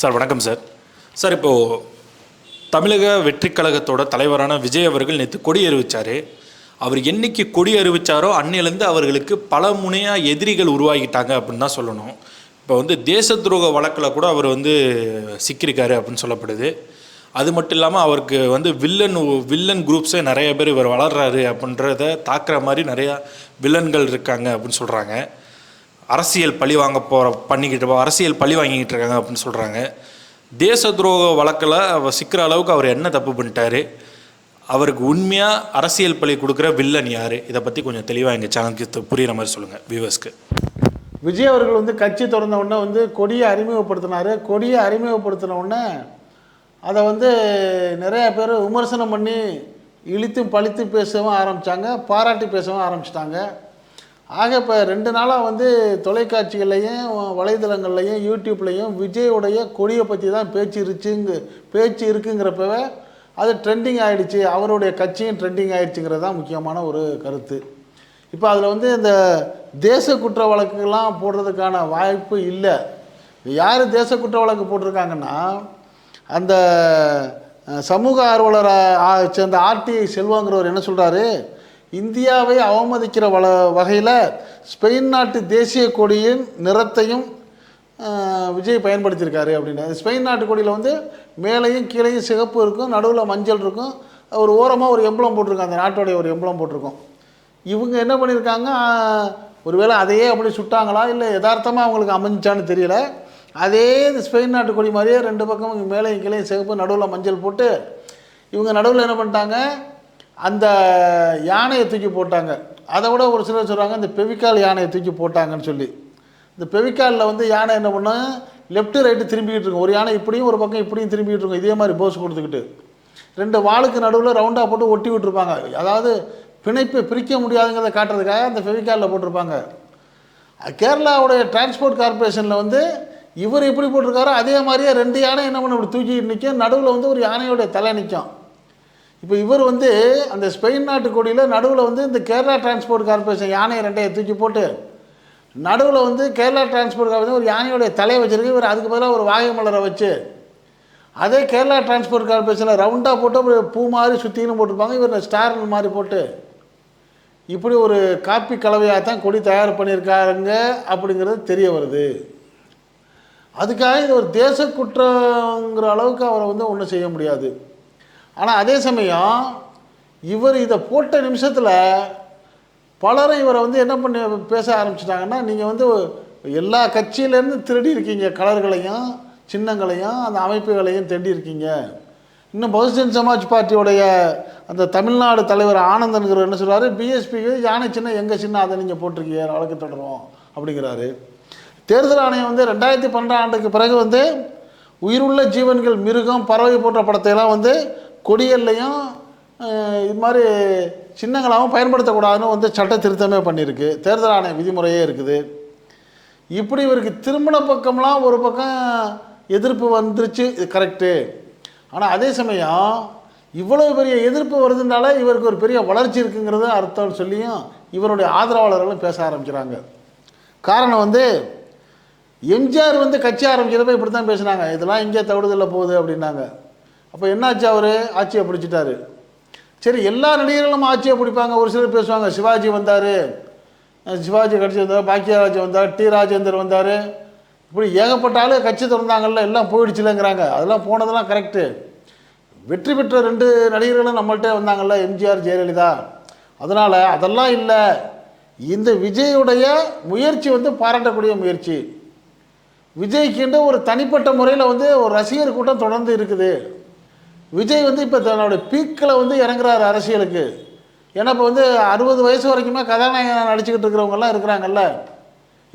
Sir வணக்கம் sir. Sir இப்போது தமிழக வெற்றிக் கழகத்தோட தலைவரான விஜய் அவர்கள் நேற்று கொடி அறிவித்தார் அவர் என்னைக்கு கொடி அறிவித்தாரோ அன்னிலேருந்து அவர்களுக்கு பல முனையாக எதிரிகள் உருவாகிட்டாங்க அப்படின்னு தான் சொல்லணும். இப்போ வந்து தேச துரோக வழக்கில் கூட அவர் வந்து சிக்கியிருக்காரு அப்படின்னு சொல்லப்படுது. அது மட்டும் இல்லாமல் அவருக்கு வந்து வில்லன் வில்லன் குரூப்ஸே நிறைய பேர் இவர் வளர்றாரு அப்படின்றத தாக்குற மாதிரி நிறையா வில்லன்கள் இருக்காங்க அப்படின்னு சொல்கிறாங்க அரசியல் பழி வாங்க போகிற பண்ணிக்கிட்டு அரசியல் பழி வாங்கிக்கிட்டு இருக்காங்க அப்படின்னு சொல்கிறாங்க தேச துரோக வழக்கில் அவர் சிக்கிற அளவுக்கு அவர் என்ன தப்பு பண்ணிட்டாரு? அவருக்கு உண்மையாக அரசியல் பழி கொடுக்குற வில்லன் யார்? இதை பற்றி கொஞ்சம் தெளிவாக எங்கள் சேனலுக்கு புரிகிற மாதிரி சொல்லுங்கள் வியூவர்ஸ்க்கு விஜய் அவர்கள் வந்து கட்சி திறந்த உடனே வந்து கொடியை அறிமுகப்படுத்தினார். கொடியை அறிமுகப்படுத்தின உடனே அதை வந்து நிறைய பேர் விமர்சனம் பண்ணி இழித்தும் பழித்து பேசவும் ஆரம்பித்தாங்க பாராட்டி பேசவும் ஆரம்பிச்சிட்டாங்க. ஆக இப்போ ரெண்டு நாளாக வந்து தொலைக்காட்சிகள்லையும் வலைதளங்கள்லையும் யூடியூப்லேயும் விஜயோடைய கொடியை பற்றி தான் பேச்சு இருச்சுங்க பேச்சு இருக்குங்கிறப்பவே அது ட்ரெண்டிங் ஆகிடுச்சு அவருடைய கட்சியும் ட்ரெண்டிங் ஆகிடுச்சுங்கிறது தான் முக்கியமான ஒரு கருத்து. இப்போ அதில் வந்து இந்த தேச குற்ற வழக்குலாம் போடுறதுக்கான வாய்ப்பு இல்லை. யார் தேச குற்ற வழக்கு போட்டிருக்காங்கன்னா அந்த சமூக ஆர்வலரை சேர்ந்த ஆர்டிஐ செல்வங்கிறவர் என்ன சொல்கிறாரு இந்தியாவை அவமதிக்கிற வள வகையில் ஸ்பெயின் நாட்டு தேசிய கொடியின் நிறத்தையும் விஜய் பயன்படுத்தியிருக்காரு அப்படின்னு. ஸ்பெயின் நாட்டு கொடியில் வந்து மேலேயும் கீழேயும் சிகப்பு இருக்கும் நடுவில் மஞ்சள் இருக்கும். ஒரு ஓரமாக ஒரு எம்பளம் போட்டிருக்கோம் அந்த நாட்டோடைய ஒரு எம்பளம் போட்டிருக்கோம். இவங்க என்ன பண்ணியிருக்காங்க? ஒருவேளை அதையே அப்படி சுட்டாங்களா? இல்லை யதார்த்தமாக அவங்களுக்கு அமைஞ்சான்னு தெரியல. அதே இந்த ஸ்பெயின் நாட்டு கொடி மாதிரியே ரெண்டு பக்கம் இங்க மேலேயும் கீழே சிகப்பு நடுவில் மஞ்சள் போட்டு இவங்க நடுவில் என்ன பண்ணிட்டாங்க? அந்த யானையை தூக்கி போட்டாங்க. அதை விட ஒரு சிலர் சொல்கிறாங்க இந்த பெவிக்கால் யானையை தூக்கி போட்டாங்கன்னு சொல்லி. இந்த பெவிக்காலில் வந்து யானை என்ன பண்ணால் லெஃப்ட் ரைட்டு திரும்பிக்கிட்டு இருக்கும். ஒரு யானை இப்படியும் ஒரு பக்கம் இப்படியும் திரும்பிக்கிட்டு இருக்கும். இதே மாதிரி போஸ் கொடுத்துக்கிட்டு. ரெண்டு வாளுக்கு நடுவில் ரவுண்டாக போட்டு ஒட்டி விட்டுருப்பாங்க. அதாவது பிணைப்பை பிரிக்க முடியாதுங்கிறத காட்டுறதுக்காக அந்த ஃபெவிகாலில் போட்டிருப்பாங்க. கேரளாவுடைய டிரான்ஸ்போர்ட் கார்ப்பரேஷனில் வந்து இவர் எப்படி போட்டிருக்காரோ அதே மாதிரியே ரெண்டு யானை என்ன பண்ண? இப்படி தூக்கிட்டு நிற்கும் நடுவில் வந்து ஒரு யானையோடைய தலை நிற்கும் இப்போ இவர் வந்து அந்த ஸ்பெயின் நாட்டு கொடியில் நடுவில் வந்து இந்த கேரளா டிரான்ஸ்போர்ட் கார்ப்பரேஷன் யானையை ரெண்டையும் தூக்கி போட்டு நடுவில் வந்து கேரளா டிரான்ஸ்போர்ட் கார்பரேஷன் ஒரு யானையோடைய தலையை வச்சிருக்கு. இவர் அதுக்கு பதிலாக ஒரு வாகை மலரை வச்சு அதே கேரளா டிரான்ஸ்போர்ட் கார்ப்பரேஷனில் ரவுண்டாக போட்டு அப்புறம் பூ மாதிரி சுற்றின்னு போட்டிருப்பாங்க. இவர் ஸ்டார் மாதிரி போட்டு இப்படி ஒரு காப்பி கலவையாக தான் கொடி தயார் பண்ணியிருக்காருங்க அப்படிங்கிறது தெரிய வருது. அதுக்காக இது ஒரு தேச குற்றங்கிற அளவுக்கு அவரை வந்து ஒன்றும் செய்ய முடியாது. ஆனால் அதே சமயம் இவர் இதை போட்ட நிமிஷத்தில் பலரும் இவரை வந்து என்ன பண்ணி பேச ஆரம்பிச்சிட்டாங்கன்னா நீங்கள் வந்து எல்லா கட்சியிலேருந்து திருடி இருக்கீங்க கலர்களையும் சின்னங்களையும் அந்த அமைப்புகளையும் தேடி இருக்கீங்க. இன்னும் பகுஜன் சமாஜ் பார்ட்டியோடைய அந்த தமிழ்நாடு தலைவர் ஆனந்தன்கிறவர் என்ன சொல்கிறாரு பிஎஸ்பி யானை சின்ன எங்கள் சின்ன அதை நீங்கள் போட்டிருக்கீங்க வழக்கு தொடரும் அப்படிங்கிறாரு. தேர்தல் ஆணையம் வந்து ரெண்டாயிரத்தி பன்னெண்டாம் ஆண்டுக்கு பிறகு வந்து உயிருள்ள ஜீவன்கள் மிருகம் பறவை போன்ற படத்தையெல்லாம் வந்து கொடிகள்லையும் இது மாதிரி சின்னங்களாகவும் பயன்படுத்தக்கூடாதுன்னு வந்து சட்ட திருத்தமே பண்ணியிருக்கு. தேர்தல் ஆணைய விதிமுறையே இருக்குது. இப்படி இவருக்கு திருமண பக்கம்லாம் ஒரு பக்கம் எதிர்ப்பு வந்துருச்சு. இது கரெக்டு ஆனால் அதே சமயம் இவ்வளவு பெரிய எதிர்ப்பு வருதுனால இவருக்கு ஒரு பெரிய வளர்ச்சி இருக்குங்கிறது அர்த்தம் சொல்லியும் இவருடைய ஆதரவாளர்களும் பேச ஆரம்பிக்கிறாங்க காரணம் வந்து எம்ஜிஆர் வந்து கட்சி ஆரம்பிக்கிறப்ப இப்படி தான் பேசினாங்க. இதெல்லாம் இங்கே தவிடுதலில் போகுது அப்படின்னாங்க. அப்போ என்னாச்சு அவர்? ஆட்சியை பிடிச்சிட்டாரு. சரி எல்லா நடிகர்களும் ஆட்சியை பிடிப்பாங்க. ஒரு சிலர் பேசுவாங்க சிவாஜி வந்தார். சிவாஜி கட்சி வந்தார் பாக்கியராஜ் வந்தார் டி. ராஜேந்தர் வந்தார். இப்படி ஏகப்பட்ட ஆளு கட்சி திறந்தாங்கல்ல எல்லாம் போயிடுச்சுலங்கிறாங்க. அதெல்லாம் போனதெல்லாம் கரெக்டு வெற்றி பெற்ற ரெண்டு நடிகர்களும் நம்மள்ட்ட வந்தாங்கல்ல எம்ஜிஆர் ஜெயலலிதா. அதனால் அதெல்லாம் இல்லை. இந்த விஜயுடைய முயற்சி வந்து பாராட்டக்கூடிய முயற்சி. விஜய்க்குன்ற ஒரு தனிப்பட்ட முறையில் வந்து ஒரு ரசிகர் கூட்டம் தொடர்ந்து இருக்குது. விஜய் வந்து இப்போ தன்னோட பீக்கில் வந்து இறங்குறாரு அரசியலுக்கு. ஏன்னா இப்போ வந்து அறுபது வயசு வரைக்குமே கதாநாயகனாக நடிச்சுக்கிட்டு இருக்கிறவங்கெல்லாம் இருக்கிறாங்கல்ல.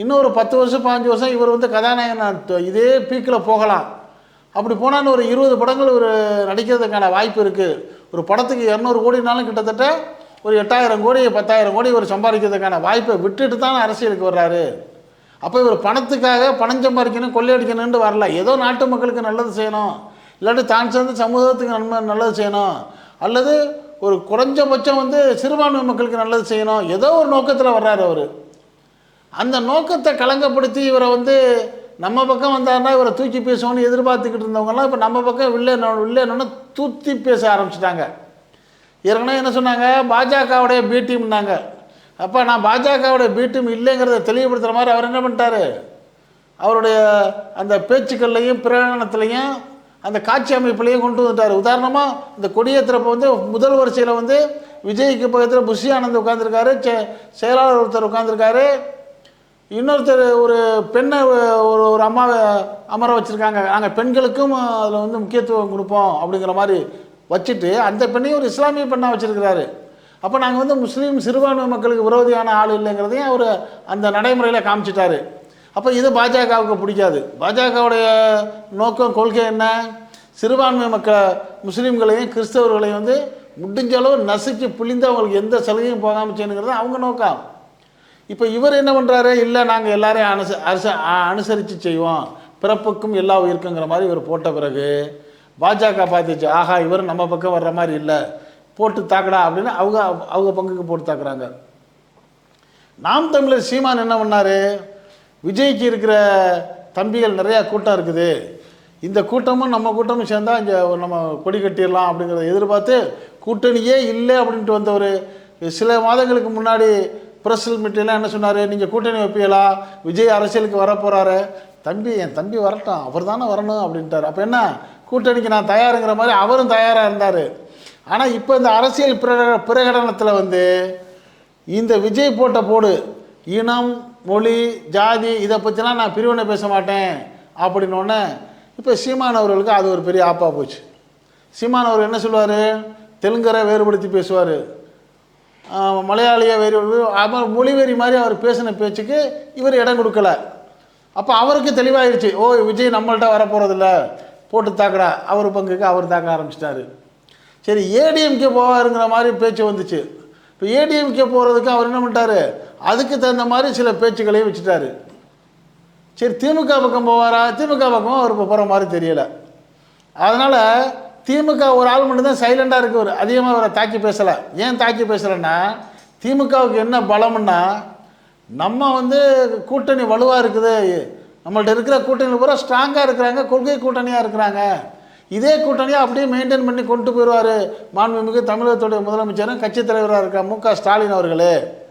இன்னும் ஒரு பத்து வருஷம் பாஞ்சு வருஷம் இவர் வந்து கதாநாயகனாக இதே பீக்கில் போகலாம். அப்படி போனான்னு ஒரு இருபது படங்கள் ஒரு நடிக்கிறதுக்கான வாய்ப்பு இருக்குது ஒரு படத்துக்கு இரநூறு கோடினாலும் கிட்டத்தட்ட ஒரு எட்டாயிரம் கோடி பத்தாயிரம் கோடி இவர் சம்பாதிக்கிறதுக்கான வாய்ப்பை விட்டுட்டு தான் அரசியலுக்கு வர்றாரு. அப்போ இவர் பணத்துக்காக பணம் சம்பாதிக்கணும் கொள்ளையடிக்கணும்னு வரல. ஏதோ நாட்டு மக்களுக்கு நல்லது செய்யணும். இல்லாட்டி தான் சேர்ந்து சமூகத்துக்கு நன்மை நல்லது செய்யணும். அல்லது ஒரு குறைஞ்சபட்சம் வந்து சிறுபான்மை மக்களுக்கு நல்லது செய்யணும். ஏதோ ஒரு நோக்கத்தில் வர்றாரு அவர். அந்த நோக்கத்தை களங்கப்படுத்தி இவரை வந்து நம்ம பக்கம் வந்தாருன்னா இவரை தூக்கி பேசுவோன்னு எதிர்பார்த்துக்கிட்டு இருந்தவங்கலாம் இப்போ நம்ம பக்கம் வில்லேனோ வில்லேனோன்னு தூத்தி பேச ஆரம்பிச்சிட்டாங்க. ஏற்கனவே என்ன சொன்னாங்க? பாஜகவுடைய பி டீம்னாங்க அப்போ நான் பாஜகவுடைய பி டீம் இல்லைங்கிறத தெளிவுபடுத்துகிற மாதிரி அவர் என்ன பண்ணிட்டாரு? அவருடைய அந்த பேச்சுக்கள்லையும் பிரகடனத்துலையும் அந்த காட்சி அமைப்புலையும் கொண்டு வந்துட்டார். உதாரணமாக இந்த கொடியேற்றுறப்ப வந்து முதல் வரிசையில் வந்து விஜய்க்கு பக்கத்தில் புஷி ஆனந்த் உட்காந்துருக்காரு செ செயலாளர் ஒருத்தர் உட்காந்துருக்காரு இன்னொருத்தர் ஒரு பெண்ணை ஒரு ஒரு அம்மாவை அமர வச்சுருக்காங்க. நாங்கள் பெண்களுக்கும் அதில் வந்து முக்கியத்துவம் கொடுப்போம் அப்படிங்கிற மாதிரி வச்சுட்டு அந்த பெண்ணையும் ஒரு இஸ்லாமிய பெண்ணாக வச்சுருக்கிறாரு. அப்போ நாங்கள் வந்து முஸ்லீம் சிறுபான்மை மக்களுக்கு விரோதியான ஆள் இல்லைங்கிறதையும் அவர் அந்த நடைமுறையில் காமிச்சிட்டாரு. அப்போ இது பாஜகவுக்கு பிடிக்காது. பாஜகவுடைய நோக்கம் கொள்கை என்ன? சிறுபான்மை மக்கள் முஸ்லீம்களையும் கிறிஸ்தவர்களையும் வந்து முடிஞ்ச அளவு நசுக்கி புளிந்து அவங்களுக்கு எந்த சலுகையும் போகாமல் செய்யணுங்கிறது அவங்க நோக்கம். இப்போ இவர் என்ன பண்ணுறாரு இல்லை நாங்கள் எல்லாரையும் அனுச அரச அனுசரித்து செய்வோம். பிறப்புக்கும் எல்லா உயிருக்குங்கிற மாதிரி இவர் போட்ட பிறகு பாஜக பார்த்துச்சு ஆஹா இவர் நம்ம பக்கம் வர்ற மாதிரி இல்லை. போட்டு தாக்கடா அப்படின்னு அவங்க அவங்க பங்குக்கு போட்டு தாக்குறாங்க. நாம் தமிழர் சீமான் என்ன பண்ணார்? விஜய்க்கு இருக்கிற தம்பிகள் நிறையா கூட்டம் இருக்குது. இந்த கூட்டமும் நம்ம கூட்டமும் சேர்ந்தால் இங்கே நம்ம கொடி கட்டிடலாம் அப்படிங்கிறத எதிர்பார்த்து கூட்டணியே இல்லை அப்படின்ட்டு வந்தவர். சில மாதங்களுக்கு முன்னாடி பிரஸில் மீட்டிங்லாம் என்ன சொன்னார்? நீங்கள் கூட்டணி வைப்பீங்களா? விஜய் அரசியலுக்கு வரப்போகிறாரு தம்பி என் தம்பி வரட்டும். அவர் தானே வரணும் அப்படின்ட்டார். அப்போ என்ன? கூட்டணிக்கு நான் தயாருங்கிற மாதிரி அவரும் தயாராக இருந்தார். ஆனால் இப்போ இந்த அரசியல் பிரக பிரகடனத்தில் வந்து இந்த விஜய் போட்ட போடு இனம் மொழி ஜாதி இதை பற்றிலாம் நான் பிரிவினை பேச மாட்டேன் அப்படின்னோடனே இப்போ சீமான் அவர்களுக்கு அது ஒரு பெரிய ஆப்பாக போச்சு. சீமான் அவர் என்ன சொல்லுவார்? தெலுங்கரை வேறுபடுத்தி பேசுவார். மலையாளியை வேறு அப்புறம் மொழிவெறி மாதிரி அவர் பேசின பேச்சுக்கு இவர் இடம் கொடுக்கல. அப்போ அவருக்கு தெளிவாயிருச்சு ஓ விஜய் நம்மள்ட்ட வரப்போகிறதில்ல போட்டு தாக்கடா அவர் பங்குக்கு அவர் தாக்க ஆரம்பிச்சிட்டாரு. சரி ஏடிஎம்கே போவாருங்கிற மாதிரி பேச்சு வந்துச்சு. இப்போ ஏடிஎம்கே போகிறதுக்கு அவர் என்ன பண்ணிட்டாரு? அதுக்கு தகுந்த மாதிரி சில பேச்சுக்களையும் வச்சுட்டாரு. சரி திமுக பக்கம் போவாரா? திமுக பக்கம் அவர் இப்போ போகிற மாதிரி தெரியலை. அதனால் திமுக ஒரு ஆள் மட்டும்தான் சைலண்டாக இருக்கவர். அதிகமாக அவரை தாக்கி பேசலை. ஏன் தாக்கி பேசலைன்னா திமுகவுக்கு என்ன பலம்னா நம்ம வந்து கூட்டணி வலுவாக இருக்குது. நம்மள்ட்ட இருக்கிற கூட்டணி பூரா ஸ்ட்ராங்காக இருக்கிறாங்க. கொள்கை கூட்டணியாக இருக்கிறாங்க. இதே கூட்டணியை அப்படியே மெயின்டைன் பண்ணி கொண்டு போயிடுவார். மாண்புமிகு தமிழகத்துடைய முதலமைச்சரும் கட்சித் தலைவராக இருக்க மு க ஸ்டாலின் அவர்களே.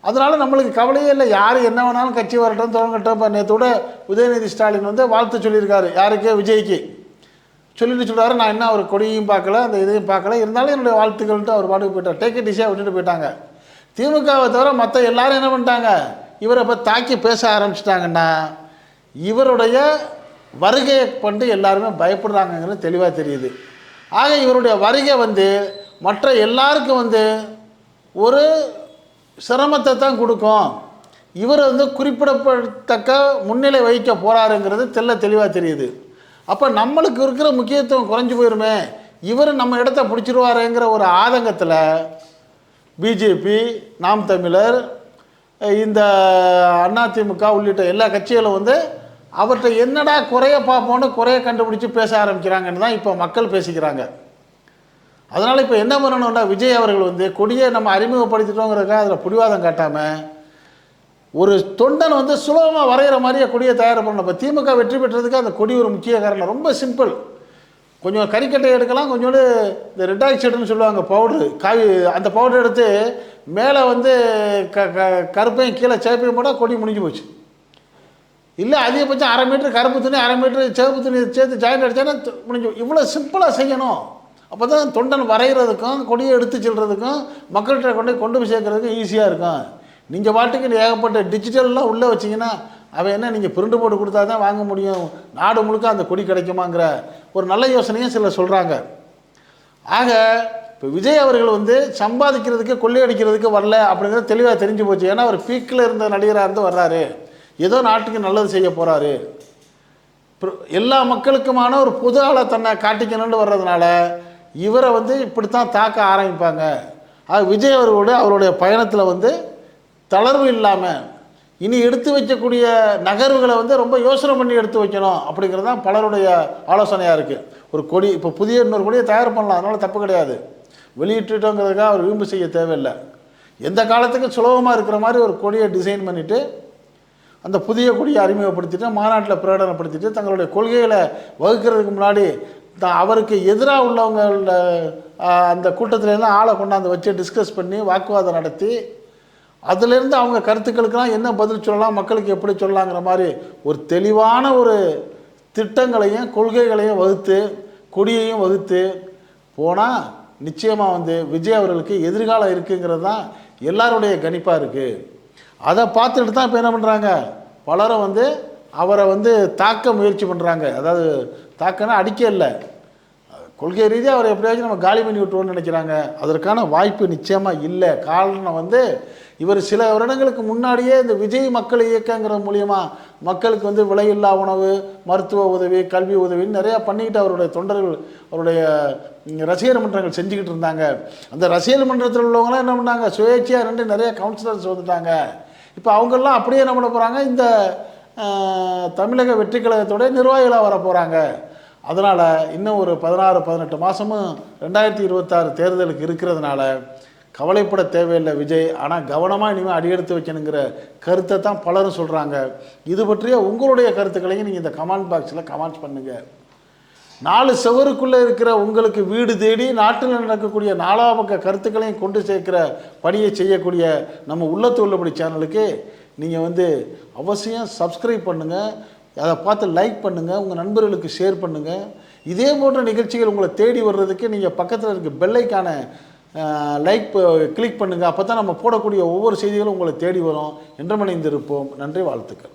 அதனால் நம்மளுக்கு கவலையே இல்லை. யார் என்ன வேணாலும் கட்சி வரட்டும் தொடங்கட்டும் இப்போ நேற்றோட உதயநிதி ஸ்டாலின் வந்து வாழ்த்து சொல்லியிருக்காரு. யாருக்கு? விஜய்க்கு. சொல்லிட்டு சொல்கிறாரு நான் என்ன ஒரு கொடியும் பார்க்கல அந்த இதையும் பார்க்கல. இருந்தாலும் என்னுடைய வாழ்த்துக்கள்ட்டு அவர் பாட்டுக்கு போயிட்டார். டேக் இட் ஈஸியாக விட்டுட்டு போயிட்டாங்க. திமுகவை தவிர மற்ற எல்லாரும் என்ன பண்ணிட்டாங்க? இவரை இப்போ தாக்கி பேச ஆரம்பிச்சிட்டாங்கன்னா இவருடைய வருகையை கொண்டு எல்லாருமே பயப்படுறாங்கங்கிறது தெளிவாக தெரியுது. ஆக இவருடைய வருகை வந்து மற்ற எல்லாருக்கும் வந்து ஒரு சிரமத்தை தான் கொடுக்கும். இவர் வந்து குறிப்பிடப்படத்தக்க முன்னிலை வகிக்க போகிறாருங்கிறது தெல்ல தெளிவாக தெரியுது. அப்போ நம்மளுக்கு இருக்கிற முக்கியத்துவம் குறைஞ்சி போயிருமே. இவர் நம்ம இடத்த பிடிச்சிருவாருங்கிற ஒரு ஆதங்கத்தில் பிஜேபி நாம் தமிழர் இந்த அதிமுக உள்ளிட்ட எல்லா கட்சிகளும் வந்து அவர்கிட்ட என்னடா குறைய பார்ப்போன்னு குறைய கண்டுபிடிச்சி பேச ஆரம்பிக்கிறாங்கன்னு தான் இப்போ மக்கள் பேசிக்கிறாங்க. அதனால் இப்போ என்ன பண்ணணும்னா விஜய் அவர்கள் வந்து கொடியை நம்ம அறிமுகப்படுத்திட்டோங்கிறதுக்காக அதில் பிடிவாதம் காட்டாமல் ஒரு தொண்டன் வந்து சுலபமாக வரைகிற மாதிரியே கொடியை தயார் பண்ணணும். இப்போ திமுக வெற்றி பெற்றதுக்கு அந்த கொடி ஒரு முக்கிய காரணம். ரொம்ப சிம்பிள். கொஞ்சம் கறிக்கட்டை எடுக்கலாம் கொஞ்சோண்டு இந்த ரெட்டாக்சைடுன்னு சொல்லுவாங்க பவுட்ரு. காய் அந்த பவுடர் எடுத்து மேலே வந்து க க கருப்பையும் கீழே சேப்பையும் போட்டால் கொடி முடிஞ்சு போச்சு. இல்லை அதிகபட்சம் அரை மீட்ரு கருப்பு துணி அரை மீட்ரு சேப்பு துணி சேர்த்து ஜாயின் அடித்தானே முடிஞ்சு இவ்வளோ சிம்பிளாக செய்யணும். அப்போ தான் தொண்டன் வரைகிறதுக்கும் கொடியை எடுத்து செல்றதுக்கும் மக்கள்கிட்ட கொண்டு கொண்டு போய் சேர்க்கறதுக்கும் ஈஸியாக இருக்கும். நீங்கள் பாட்டுக்கு ஏகப்பட்ட டிஜிட்டல்லாம் உள்ளே வச்சிங்கன்னா அவன் என்ன நீங்கள் பிரிண்ட் போட்டு கொடுத்தா தான் வாங்க முடியும். நாடு முழுக்க அந்த கொடி கிடைக்குமாங்கிற ஒரு நல்ல யோசனையும் சிலர் சொல்கிறாங்க ஆக இப்போ விஜய் அவர்கள் வந்து சம்பாதிக்கிறதுக்கு கொள்ளையடிக்கிறதுக்கு வரல அப்படிங்கிறது தெளிவாக தெரிஞ்சு போச்சு. ஏன்னா அவர் பீக்கில் இருந்த நடிகராக இருந்து வர்றாரு. ஏதோ நாட்டுக்கு நல்லது செய்ய போகிறாரு எல்லா மக்களுக்குமான ஒரு புது ஆளை தன்னை காட்டிக்கணும்னு வர்றதுனால இவரை வந்து இப்படித்தான் தாக்க ஆரம்பிப்பாங்க. ஆக விஜய் அவர்களுடைய அவருடைய பயணத்தில் வந்து தளர்வு இல்லாமல் இனி எடுத்து வைக்கக்கூடிய நகர்வுகளை வந்து ரொம்ப யோசனை பண்ணி எடுத்து வைக்கணும் அப்படிங்கிறது தான் பலருடைய ஆலோசனையாக இருக்குது ஒரு கொடி இப்போ புதிய இன்னொரு கொடியை தயார் பண்ணலாம். அதனால் தப்பு கிடையாது. வெளியிட்டுட்டோங்கிறதுக்காக அவர் வீம்பு செய்ய தேவையில்லை. எந்த காலத்துக்கும் சுலபமாக இருக்கிற மாதிரி ஒரு கொடியை டிசைன் பண்ணிவிட்டு அந்த புதிய கொடியை அறிமுகப்படுத்திட்டு மாநாட்டில் பிரகடனப்படுத்திட்டு தங்களுடைய கொள்கைகளை வகுக்கிறதுக்கு முன்னாடி அவருக்கு எதிராக உள்ளவங்கள அந்த கூட்டத்திலேருந்து ஆளை கொண்டாந்து வச்சு டிஸ்கஸ் பண்ணி வாக்குவாதம் நடத்தி அதுலேருந்து அவங்க கருத்துக்களுக்கெல்லாம் என்ன பதில் சொல்லலாம் மக்களுக்கு எப்படி சொல்லலாங்கிற மாதிரி ஒரு தெளிவான ஒரு திட்டங்களையும் கொள்கைகளையும் வகுத்து கொடியையும் வகுத்து போனால் நிச்சயமாக வந்து விஜய் அவர்களுக்கு எதிர்காலம் இருக்குங்கிறது தான் எல்லாருடைய கணிப்பாக இருக்குது அதை பார்த்துட்டு தான் இப்போ என்ன பண்ணுறாங்க பலரும் வந்து அவரை வந்து தாக்க முயற்சி பண்ணுறாங்க அதாவது தாக்கனா அடிக்க இல்லை. கொள்கை ரீதியாக அவரை எப்படியாச்சும் நம்ம காலி பண்ணி விட்டுருவோம்னு நினைக்கிறாங்க. அதற்கான வாய்ப்பு நிச்சயமாக இல்லை. காரணம் வந்து இவர் சில வருடங்களுக்கு முன்னாடியே இந்த விஜய் மக்கள் இயக்கங்கிற மூலியமா மக்களுக்கு வந்து விலையில்லா உணவு மருத்துவ உதவி கல்வி உதவின்னு நிறையா பண்ணிக்கிட்டு அவருடைய தொண்டர்கள் அவருடைய ரசிகர் மன்றங்கள் செஞ்சுக்கிட்டு இருந்தாங்க. அந்த ரசிகர் மன்றத்தில் உள்ளவங்களாம் என்ன பண்ணாங்க? சுயேட்சையாக ரெண்டு நிறைய கவுன்சிலர்ஸ் வந்துட்டாங்க. இப்போ அவங்கெல்லாம் அப்படியே என்ன பண்ண போகிறாங்க இந்த தமிழக வெற்றி கழகத்துடைய நிர்வாகிகளாக வர போகிறாங்க அதனால் இன்னும் ஒரு பதினாறு பதினெட்டு மாதமும் ரெண்டாயிரத்தி இருபத்தாறு தேர்தலுக்கு இருக்கிறதுனால கவலைப்பட தேவையில்லை விஜய். ஆனால் கவனமாக இனிமேல் அடியெடுத்து வைக்கணுங்கிற கருத்தை தான் பலரும் சொல்கிறாங்க இது பற்றிய உங்களுடைய கருத்துக்களையும் நீங்கள் இந்த கமெண்ட் பாக்ஸில் கமெண்ட்ஸ் பண்ணுங்கள் நாலு செவருக்குள்ளே இருக்கிற உங்களுக்கு வீடு தேடி நாட்டில் நடக்கக்கூடிய நாலா பக்க கருத்துக்களையும் கொண்டு சேர்க்கிற பணியை செய்யக்கூடிய நம்ம உள்ளத்து உள்ளபடி சேனலுக்கு நீங்கள் வந்து அவசியம் சப்ஸ்கிரைப் பண்ணுங்கள் அதை பார்த்து லைக் பண்ணுங்கள் உங்கள் நண்பர்களுக்கு ஷேர் பண்ணுங்கள் இதே போன்ற நிகழ்ச்சிகள் உங்களை தேடி வர்றதுக்கு நீங்கள் பக்கத்தில் இருக்க பெல்லைக்கான லைக் கிளிக் பண்ணுங்கள் அப்போ தான் நம்ம போடக்கூடிய ஒவ்வொரு செய்திகளும் உங்களை தேடி வரும். என்றமடைந்திருப்போம் நன்றி வாழ்த்துக்கள்.